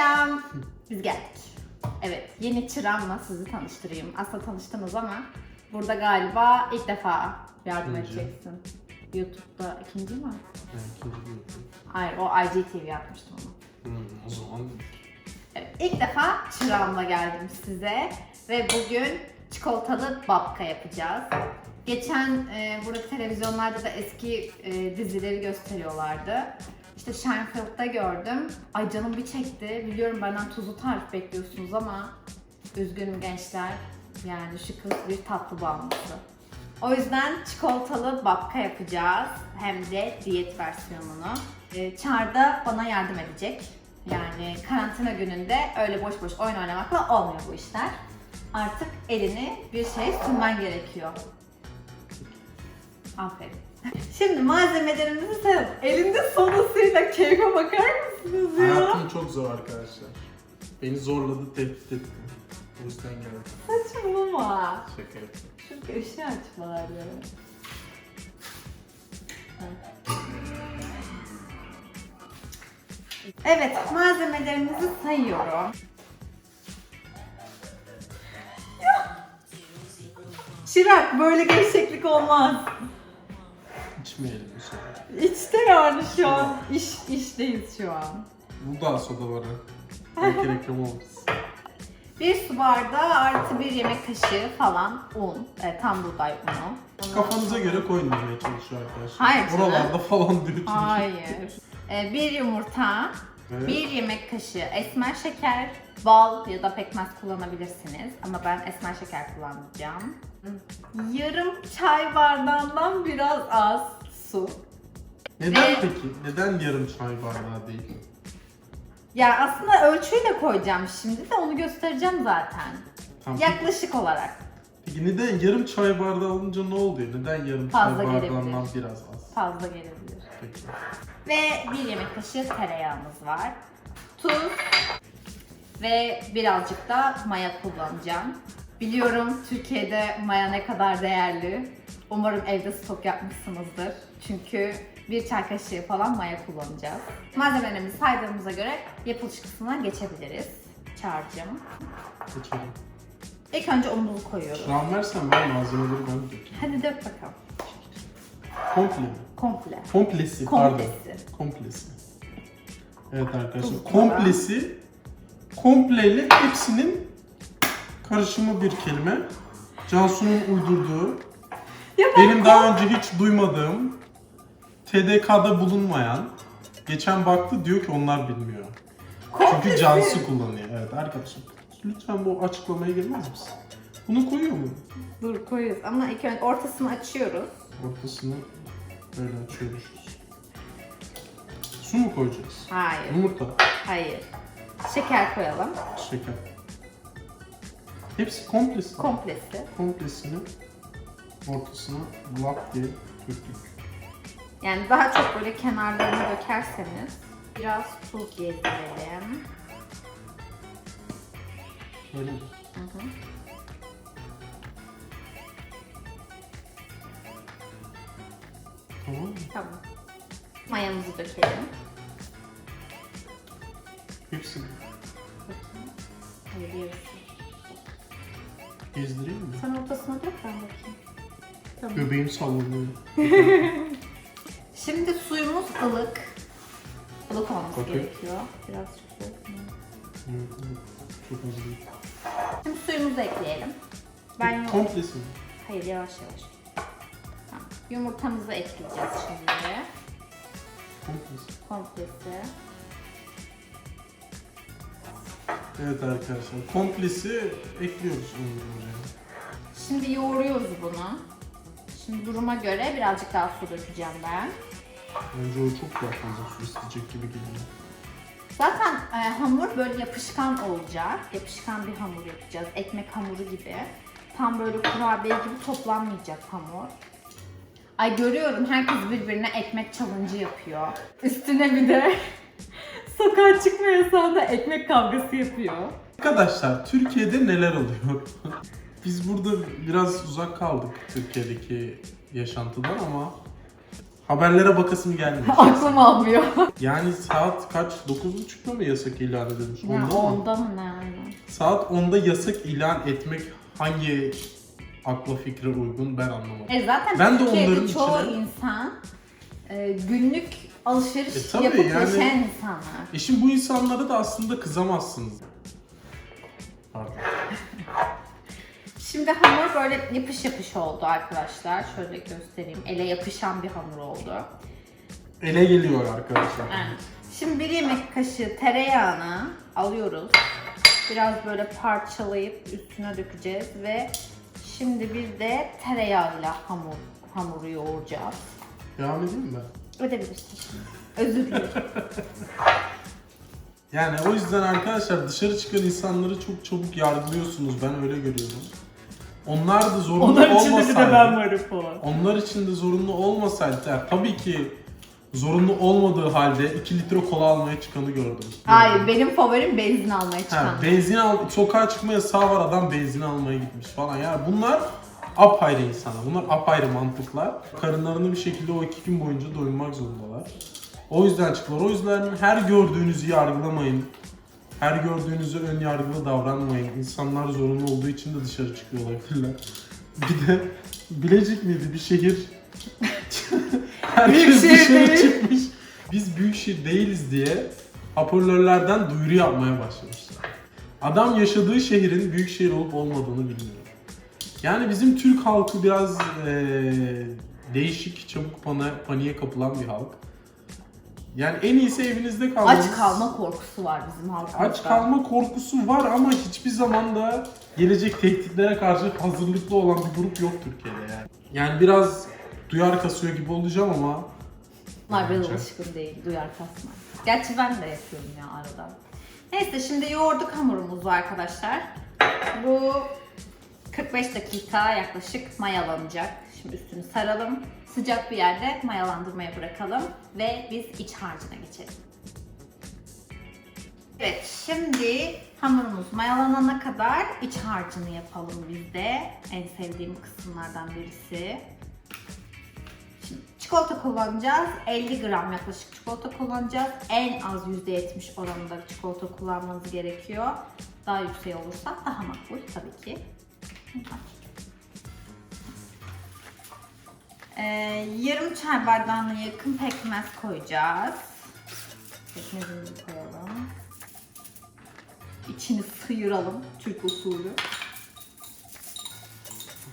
Selam. Biz geldik. Evet, yeni çıramla sizi tanıştırayım. Aslında tanıştınız ama burada galiba ilk defa yardım İkinci. edeceksin. YouTube'da ikinci mi? Yani ikinci yapayım. Hayır, o IGTV yapmıştım onu. Hmm, o zaman Evet, ilk defa çıramla geldim size ve bugün çikolatalı babka yapacağız. Geçen e, burada televizyonlarda da eski e, dizileri gösteriyorlardı. İşte Seinfeld'da gördüm. Ay canım bir çekti. Biliyorum benden tuzlu tarif bekliyorsunuz ama üzgünüm gençler. Yani şu kız bir tatlı bağımlısı. O yüzden çikolatalı babka yapacağız. Hem de diyet versiyonunu. Ee, Çağrı da bana yardım edecek. Yani karantina gününde öyle boş boş oyun oynamakla olmuyor bu işler. Artık elini bir şey sürmen gerekiyor. Aferin. Şimdi malzemelerimizi sayalım. Elinde sodasıyla keyfe bakar mısınız ya? hayatım çok zor arkadaşlar. Beni zorladı, tehdit etti. O yüzden geldim. Saçmalama. Şaka yaptım. Çünkü ışığı aç bari. Evet, malzemelerimizi sayıyorum. Şirak, böyle gevşeklik olmaz. İçmeyelim bu sefer. İçte yani şu an. İş, işteyiz şu an. Bu da soda var ha. Belki reklam oluruz. Bir su bardağı artı bir yemek kaşığı falan un. E, tam buğday unu. Kafanıza göre koyun demeye çalışıyor arkadaşlar. Hayır canım. Oralarda falan diyor çünkü. Hayır. Ee, bir yumurta, Evet. bir yemek kaşığı esmer şeker, bal ya da pekmez kullanabilirsiniz. Ama ben esmer şeker kullanacağım. Yarım çay bardağından biraz az su. Neden Ve- peki? Neden yarım çay bardağı değil? Ya aslında ölçüyü de koyacağım şimdi de onu göstereceğim zaten. Tamam. Yaklaşık olarak Peki neden yarım çay bardağı alınca ne oluyor? Neden yarım Fazla çay bardağından gelebilir. biraz az? fazla gelebilir. Peki. Ve bir yemek kaşığı tereyağımız var. Tuz ve birazcık da maya kullanacağım. Biliyorum Türkiye'de maya ne kadar değerli. Umarım evde stok yapmışsınızdır. Çünkü bir çay kaşığı falan maya kullanacağız. Malzemelerimizi saydığımıza göre yapılış kısmına geçebiliriz. Çağrıcığım. Geçelim. İlk önce unumuzu koyuyoruz. Şu an versen ben malzemeleri ben dökeyim. Hadi dök bakalım. Komple? Komple. Komplesi, Komplesi. pardon. Komplesi. Evet arkadaşlar. Komplesi, kompleyle hepsinin karışımı bir kelime. Cansu'nun uydurduğu, Ya ben benim daha önce hiç duymadığım, TDK'da bulunmayan, geçen baktı diyor ki onlar bilmiyor. Çünkü. Cansu kullanıyor. Evet arkadaşlar. Lütfen bu açıklamaya gelmez misin? Bunu koyuyor mu? Dur koyuyoruz ama ilk önce ortasını açıyoruz. Ortasını böyle açıyoruz. Su mu koyacağız? Hayır. Yumurta, Hayır. Şeker koyalım. şeker. Hepsi komplesi. Komplesi. Komplesini ortasına lap diye döktük. Yani daha çok böyle kenarlarını dökerseniz biraz tuz gezdirelim. Öyle mi? Hı hı. Tamam mı? Tamam. Mayamızı dökelim. Hepsi Bakayım. Hayır yarısı. Gezdireyim mi? Sen ortasına dök ben bakayım. Tamam. Göbeğim sallanıyor. Şimdi suyumuz ılık. Ilık olması Okey. gerekiyor. Biraz su. Hı, hı. Çok az değil. Şimdi suyumuzu ekleyelim. Ben yum- Komplesi mi? Hayır yavaş yavaş. Tamam. Yumurtamızı ekleyeceğiz şimdi. Komplesi. Komplesi. Evet arkadaşlar. Komplesi ekliyoruz üzerine. Şimdi yoğuruyoruz bunu. Şimdi duruma göre birazcık daha su dökeceğim ben. Bence o çok daha fazla su isteyecek gibi geliyor. Zaten e, hamur böyle yapışkan olacak. Yapışkan bir hamur yapacağız. Ekmek hamuru gibi. Tam böyle kurabiye gibi toplanmayacak hamur. Ay görüyorum herkes birbirine ekmek challenge yapıyor. Üstüne bir de sokağa çıkma yasağında ekmek kavgası yapıyor. Arkadaşlar Türkiye'de neler oluyor? Biz burada biraz uzak kaldık Türkiye'deki yaşantıdan ama Haberlere bakasım gelmiyor. Aklım almıyor. Yani saat kaç? 9.30'da mı yasak ilan edilmiş? Ya Onda mı? onda mı ne yani? Saat 10'da yasak ilan etmek hangi akla fikre uygun ben anlamadım. E zaten Ben de Türkiye'de onların çoğu içine- insan e, günlük alışveriş E tabii yapıp yani- yaşayan insanlar. E şimdi bu insanlara da aslında kızamazsınız. Pardon. Şimdi hamur böyle yapış yapış oldu arkadaşlar. Şöyle göstereyim. Ele yapışan bir hamur oldu. Ele geliyor arkadaşlar. Evet. Şimdi bir yemek kaşığı tereyağını alıyoruz. Biraz böyle parçalayıp üstüne dökeceğiz ve şimdi bir de tereyağıyla hamur hamuru yoğuracağız. Devam edeyim mi ben? Ödebilirsin. Özür dilerim. Yani o yüzden arkadaşlar dışarı çıkan insanları çok çabuk yargılıyorsunuz. Ben öyle görüyorum. Onlar da zorunlu olmasaydı. varım falan. Onlar için de zorunlu olmasaydı. yani tabii ki zorunlu olmadığı halde 2 litre kola almaya çıkanı gördüm. Hayır benim favorim benzin almaya çıkan. Ha, benzin al, sokağa çıkma yasağı var adam benzin almaya gitmiş falan. Yani bunlar apayrı insanlar. Bunlar apayrı mantıklar. Karınlarını bir şekilde o iki gün boyunca doyurmak zorundalar. O yüzden çıktılar. O yüzden her gördüğünüzü yargılamayın. Her gördüğünüzü ön yargılı davranmayın. İnsanlar zorunlu olduğu için de dışarı çıkıyor olabilirler. Bir de Bilecik miydi bir şehir? Herkes Büyükşehir dışarı değil. çıkmış. Biz büyükşehir değiliz diye hoparlörlerden duyuru yapmaya başlamışlar. Adam yaşadığı şehrin büyük şehir olup olmadığını bilmiyor. Yani bizim Türk halkı biraz eee, değişik, çabuk pana, paniğe kapılan bir halk. Yani en iyisi evinizde kalmanız. Aç kalma korkusu var bizim halkımızda. Aç kalma korkusu var ama hiçbir zaman da gelecek tehditlere karşı hazırlıklı olan bir grup yok Türkiye'de yani. Yani biraz duyar kasıyor gibi olacağım ama Bunlar biraz alışkın değil, duyar kasma. Gerçi ben de yapıyorum ya arada. Neyse şimdi yoğurduk hamurumuzu arkadaşlar. Bu 45 dakika yaklaşık mayalanacak. Şimdi üstünü saralım. Sıcak bir yerde mayalandırmaya bırakalım ve biz iç harcına geçelim. Evet şimdi hamurumuz mayalanana kadar iç harcını yapalım biz de. En sevdiğim kısımlardan birisi. Şimdi çikolata kullanacağız. 50 gram yaklaşık çikolata kullanacağız. En az %70 oranında çikolata kullanmanız gerekiyor. Daha yüksek olursa daha makbul tabii ki. Ee, yarım çay bardağına yakın pekmez koyacağız. Pekmezimizi koyalım. İçini sıyıralım Türk usulü.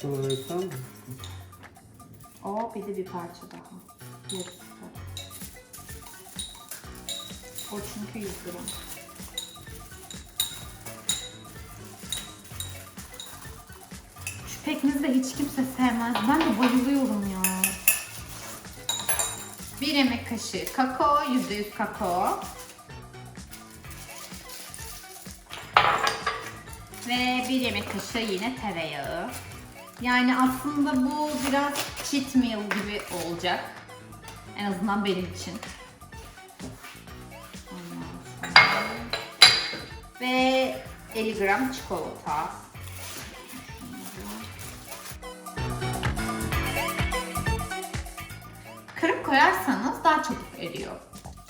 bu kadar yeter mi? O bir de bir parça daha. Yarısı. O çünkü 100 gram. Pekmezi de hiç kimse sevmez. Ben de bayılıyorum ya. Bir yemek kaşığı kakao, %100 kakao. Ve bir yemek kaşığı yine tereyağı. Yani aslında bu biraz cheat meal gibi olacak. En azından benim için. Ve 50 gram çikolata. Koyarsanız daha çabuk eriyor.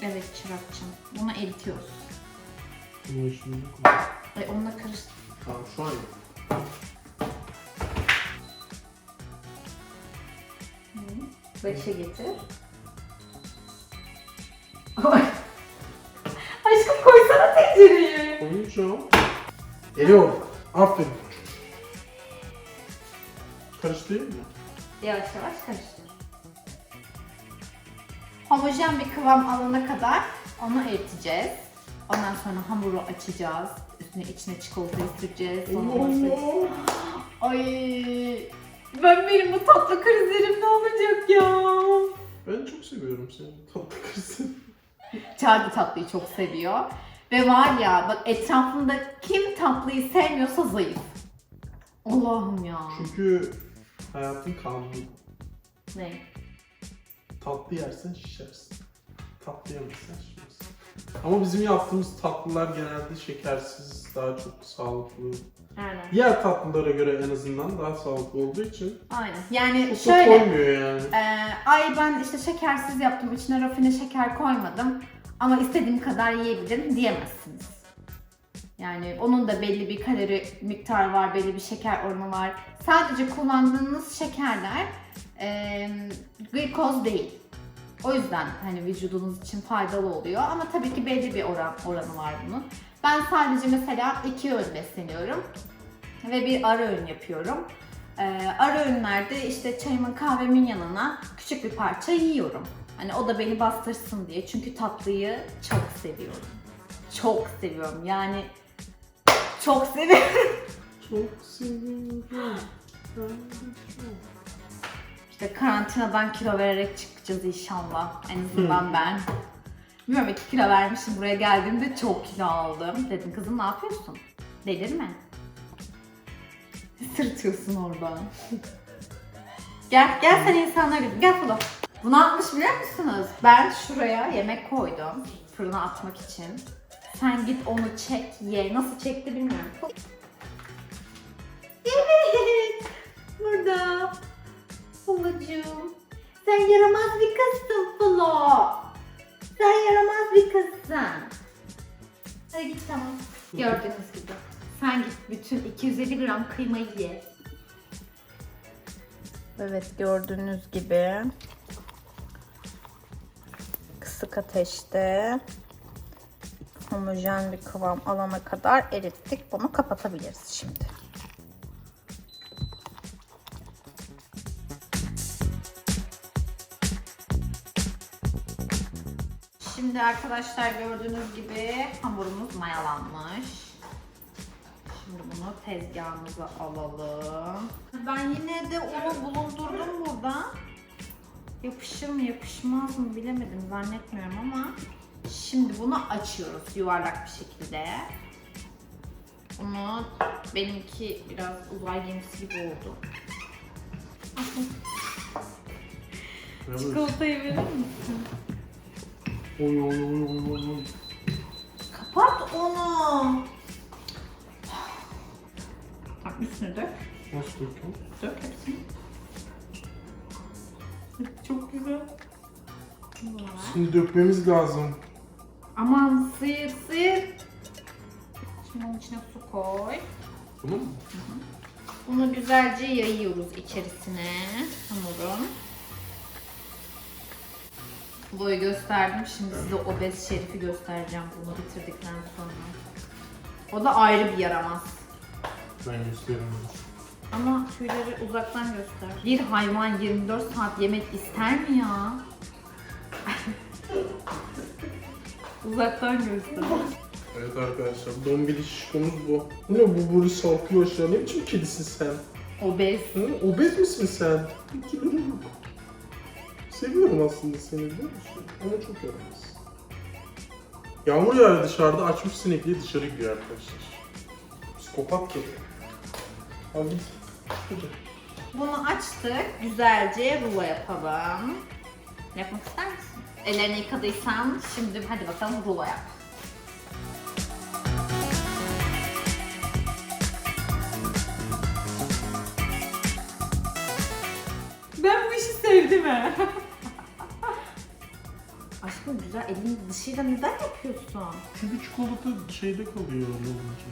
Evet çırakçım. Bunu eritiyoruz. Bunu şimdi koy. Ay onunla karıştı. Tamam şu an yok. Başa getir. Ay. Aşkım koysana tencereyi. Koyunca Eriyor. Aferin. Karıştırayım mı? Yavaş yavaş karıştır. Homojen bir kıvam alana kadar onu eriteceğiz. Ondan sonra hamuru açacağız. Üstüne içine çikolatayı süreceğiz. Sonra Ay ben benim bu tatlı krizlerim ne olacak ya? Ben çok seviyorum seni. Tatlı kızım. Çağrı tatlıyı çok seviyor. Ve var ya bak etrafında kim tatlıyı sevmiyorsa zayıf. Allah'ım ya. Çünkü hayatın kanunu. Ne? Tatlı yersen şişersin. Tatlı yemezsen şişersin. Ama bizim yaptığımız tatlılar genelde şekersiz, daha çok sağlıklı. Aynen. Diğer tatlılara göre en azından daha sağlıklı olduğu için Aynen. Yani çok şöyle koymuyor yani. Ee, ay ben işte şekersiz yaptım, içine rafine şeker koymadım ama istediğim kadar yiyebilirim diyemezsiniz. Yani onun da belli bir kalori miktarı var, belli bir şeker oranı var. Sadece kullandığınız şekerler e, glikoz değil. O yüzden hani vücudunuz için faydalı oluyor ama tabii ki belli bir oran oranı var bunun. Ben sadece mesela iki öğün besleniyorum ve bir ara öğün yapıyorum. Ee, ara öğünlerde işte çayımın kahvemin yanına küçük bir parça yiyorum. Hani o da beni bastırsın diye. Çünkü tatlıyı çok seviyorum. Çok seviyorum. Yani çok seviyorum. Çok seviyorum. Ben de çok. İşte karantinadan kilo vererek çıkacağız inşallah. En azından ben. Bilmiyorum 2 kilo vermişim buraya geldiğimde çok kilo aldım. Dedim kızım ne yapıyorsun? Delirme. Sırtıyorsun oradan. gel, gel sen insanlar gibi. Gel Flo. Bu ne yapmış biliyor musunuz? Ben şuraya yemek koydum. Fırına atmak için. Sen git onu çek, ye. Nasıl çekti bilmiyorum. Evet. Burada. Babacığım. Sen yaramaz bir kızsın Flo. Sen yaramaz bir kızsın. Hadi git tamam. Gördüğünüz gibi. Sen git bütün 250 gram kıymayı ye. Evet gördüğünüz gibi kısık ateşte homojen bir kıvam alana kadar erittik. Bunu kapatabiliriz şimdi. Şimdi arkadaşlar gördüğünüz gibi hamurumuz mayalanmış. Şimdi bunu tezgahımıza alalım. Ben yine de unu bulundurdum burada. Yapışır mı yapışmaz mı bilemedim zannetmiyorum ama şimdi bunu açıyoruz yuvarlak bir şekilde. Bunu benimki biraz uzay gemisi gibi oldu. Çikolatayı verir misin? Oy oy oy oy oy. Kapat onu. Bak üstüne dök. Nasıl döküyorum? Dök hepsini. Çok güzel. Şimdi dökmemiz lazım. Aman sıyır sıyır. Şimdi onun içine su koy. Bunu mu? Bunu güzelce yayıyoruz içerisine hamurun. Boyu gösterdim. Şimdi size obez şerifi göstereceğim bunu bitirdikten sonra. O da ayrı bir yaramaz. Ben gösteriyorum. Ama tüyleri uzaktan göster. Bir hayvan 24 saat yemek ister mi ya? uzaktan göster. Evet arkadaşlar, dombiliş konumuz bu. Bu ne bu böyle salkıyor aşağı? Ne biçim kedisin sen? Obez. Hı? Obez misin sen? Kilolu. Seviyorum aslında seni biliyor musun? Ama çok yaramaz. Yağmur yağıyor dışarıda, açmış sinekliği dışarı gidiyor arkadaşlar. Psikopat kedi. Hadi. Bunu açtık. Güzelce rulo yapalım. Yapmak ister misin? Ellerini yıkadıysan şimdi hadi bakalım rulo yap. Ben bu işi sevdim ha. Aşkım güzel elin dışıyla neden yapıyorsun? Çünkü çikolata şeyde kalıyor olunca.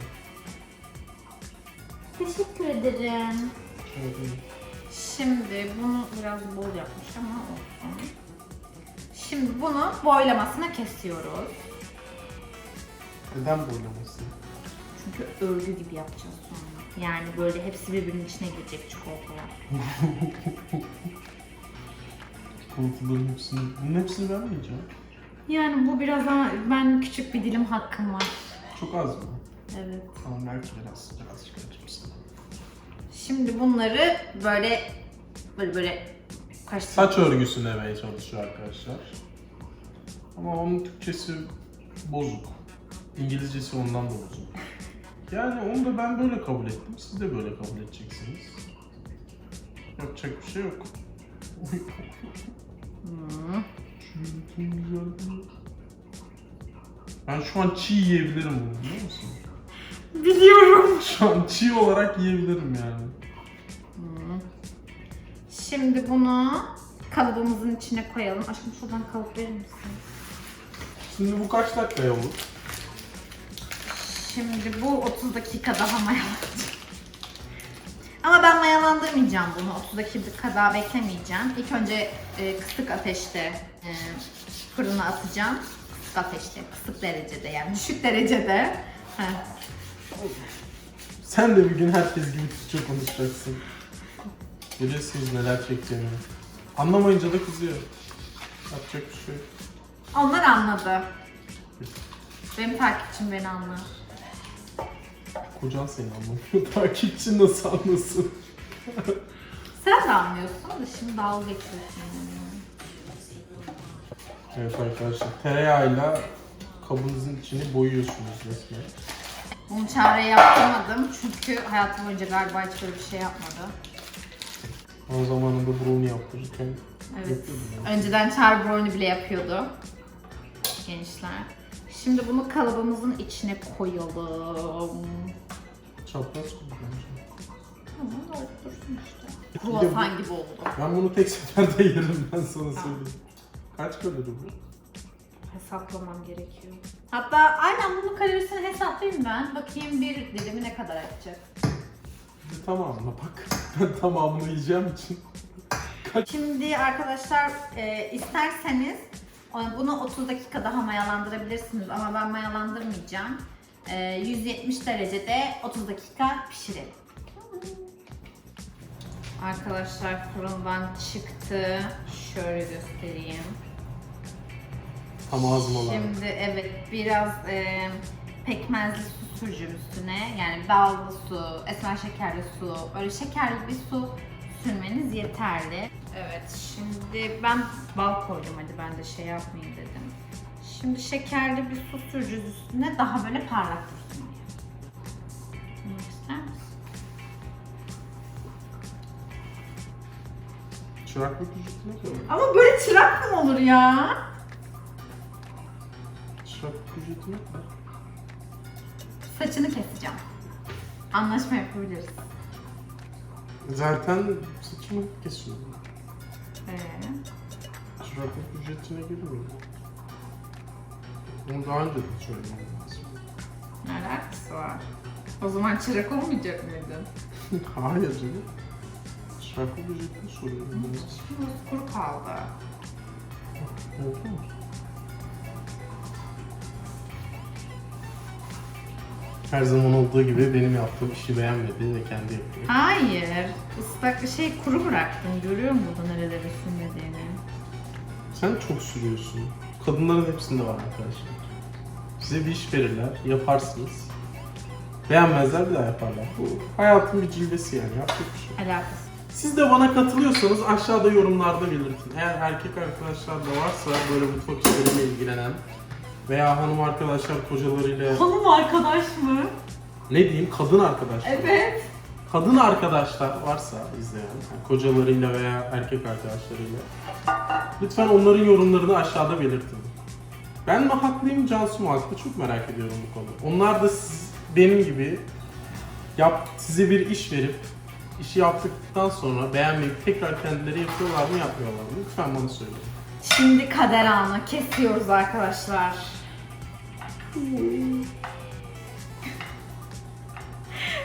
Teşekkür ederim. Evet. Şimdi bunu biraz bol yapmış ama olsun. Şimdi bunu boylamasına kesiyoruz. Neden boylamasın? Çünkü örgü gibi yapacağız sonra. Yani böyle hepsi birbirinin içine girecek çikolataya. Çikolataların hepsini, bunun hepsini vermeyeceğim. Yani bu biraz ama ben küçük bir dilim hakkım var. Çok az mı? Evet. Tamam belki biraz, biraz çıkartayım sana. Şimdi bunları böyle böyle böyle karıştır. Saç örgüsü demeye çalışıyor arkadaşlar. Ama onun Türkçesi bozuk. İngilizcesi ondan da bozuk. Yani onu da ben böyle kabul ettim. Siz de böyle kabul edeceksiniz. Yapacak bir şey yok. Hmm. Şöyle güzel. Ben şu an çiğ yiyebilirim bunu biliyor musun? Biliyorum. Şu an çiğ olarak yiyebilirim yani. Şimdi bunu kalıbımızın içine koyalım. Aşkım şuradan kalıp verir misin? Şimdi bu kaç dakikaya olur? Şimdi bu 30 dakika daha mayalanacak. Ama ben mayalandırmayacağım bunu. 30 dakika daha beklemeyeceğim. İlk önce e, kısık ateşte e, fırına atacağım. Kısık ateşte, kısık derecede yani düşük derecede. Heh. Sen de bir gün herkes gibi Türkçe konuşacaksın. Bilirsiniz neler çekeceğimi. Anlamayınca da kızıyor. Yapacak bir şey yok. Onlar anladı. Benim takipçim beni anlar. Kocan seni anlamıyor. Takipçi nasıl anlasın? Sen de anlıyorsun da şimdi dalga geçiyorsun. yani. Evet arkadaşlar tereyağıyla kabınızın içini boyuyorsunuz resmen. Bunu çare yaptırmadım çünkü hayatım boyunca galiba hiç böyle bir şey yapmadı. O zamanında brownie yaptırırken Evet. yapıyordum. Önceden char brownie bile yapıyordu. Gençler. Şimdi bunu kalıbımızın içine koyalım. Çapraz kullanacağım. Tamam doğru dursun işte. Kruvasan gibi oldu. Ben bunu tek seferde yerim ben sana söyleyeyim. Kaç kalori bu? Hesaplamam gerekiyor. Hatta aynen bunun kalorisini hesaplayayım ben. Bakayım bir dilimi ne kadar yapacak. Bir tamamına bak. Ben tamamını yiyeceğim için. Şimdi arkadaşlar e, isterseniz bunu 30 dakika daha mayalandırabilirsiniz ama ben mayalandırmayacağım. E, 170 derecede 30 dakika pişirelim. Arkadaşlar fırından çıktı. Şöyle göstereyim. Tam ağzıma. Şimdi evet biraz e, pekmezli su süreceğim üstüne. Yani ballı su, esmer şekerli su, böyle şekerli bir su sürmeniz yeterli. Evet şimdi ben bal koydum hadi ben de şey yapmayayım dedim. Şimdi şekerli bir su süreceğiz üstüne daha böyle parlak dursun. Bunu ister misin? Çıraklık ücretine göre. Ama böyle çırak mı olur ya? Çıraklık ücreti ne kadar? Saçını keseceğim. Anlaşma yapabiliriz. Zaten saçımı kesiyorum. Ee, Çıraklık ücretine girmiyor. Bunu daha önce de söyledim. ne alakası var? O zaman çırak olmayacak mıydın? Hayır canım. Çıraklık ücretini soruyorum. kuru kaldı. Oldu mu? Her zaman olduğu gibi benim yaptığım işi beğenmedi ve kendi yapıyor. Hayır. Islak şey kuru bıraktın. Görüyor musun burada nerelere sürmediğini? Sen çok sürüyorsun. Kadınların hepsinde var arkadaşlar. Size bir iş verirler, yaparsınız. Beğenmezler bir daha yaparlar. Bu hayatın bir cilvesi yani yapacak bir şey. Alakası. Siz de bana katılıyorsanız aşağıda yorumlarda belirtin. Eğer erkek arkadaşlar da varsa böyle mutfak işleriyle ilgilenen veya hanım arkadaşlar kocalarıyla Hanım arkadaş mı? ne diyeyim kadın arkadaşlar. Evet. Kadın arkadaşlar varsa izleyen, yani kocalarıyla veya erkek arkadaşlarıyla lütfen onların yorumlarını aşağıda belirtin. Ben mi haklıyım, Cansu mu haklı? Çok merak ediyorum bu konuda. Onlar da siz, benim gibi yap, size bir iş verip işi yaptıktan sonra beğenmeyip tekrar kendileri yapıyorlar mı yapmıyorlar mı? Lütfen bana söyleyin. Şimdi kader anı kesiyoruz arkadaşlar.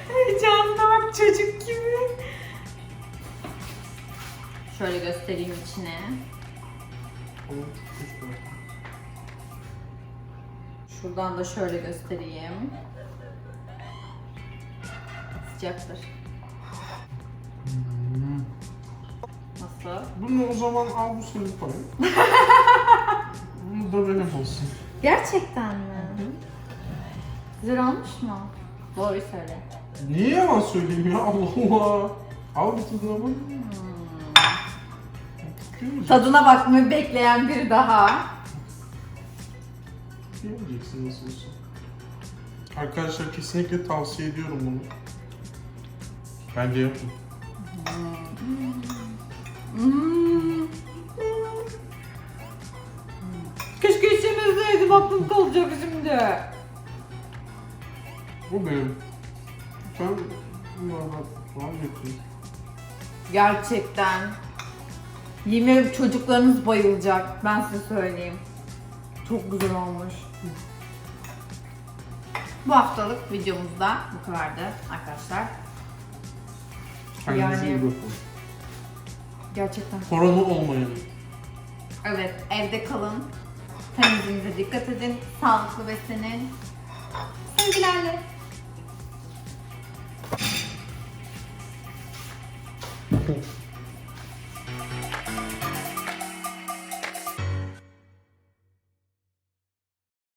Heyecanına bak çocuk gibi. Şöyle göstereyim içine. Şuradan da şöyle göstereyim. Sıcaktır. Nasıl? Bunu o zaman al bu senin paran. Bunu da benim olsun. Gerçekten mi? Güzel olmuş mu? Doğru söyle. Niye yalan söyleyeyim ya Allah Allah. Al bir tadına bak. Görmeyeceksin. Tadına bakmayı bekleyen biri daha. Görmeyeceksin nasıl olsa. Arkadaşlar kesinlikle tavsiye ediyorum bunu. Bence yapın. Hmm. Keşke içimizdeydi bak mutlu olacak şimdi. Bu benim Ben bunlardan vazgeçtim. Gerçekten. Ederim çocuklarınız bayılacak. Ben size söyleyeyim. Çok güzel olmuş. Bu haftalık videomuzda bu kadardı arkadaşlar. Kendinize Yani- iyi bakın. Gerçekten. Korona olmayın. Evet, evde kalın. Temizliğinize dikkat edin. Sağlıklı beslenin. Sevgilerle. you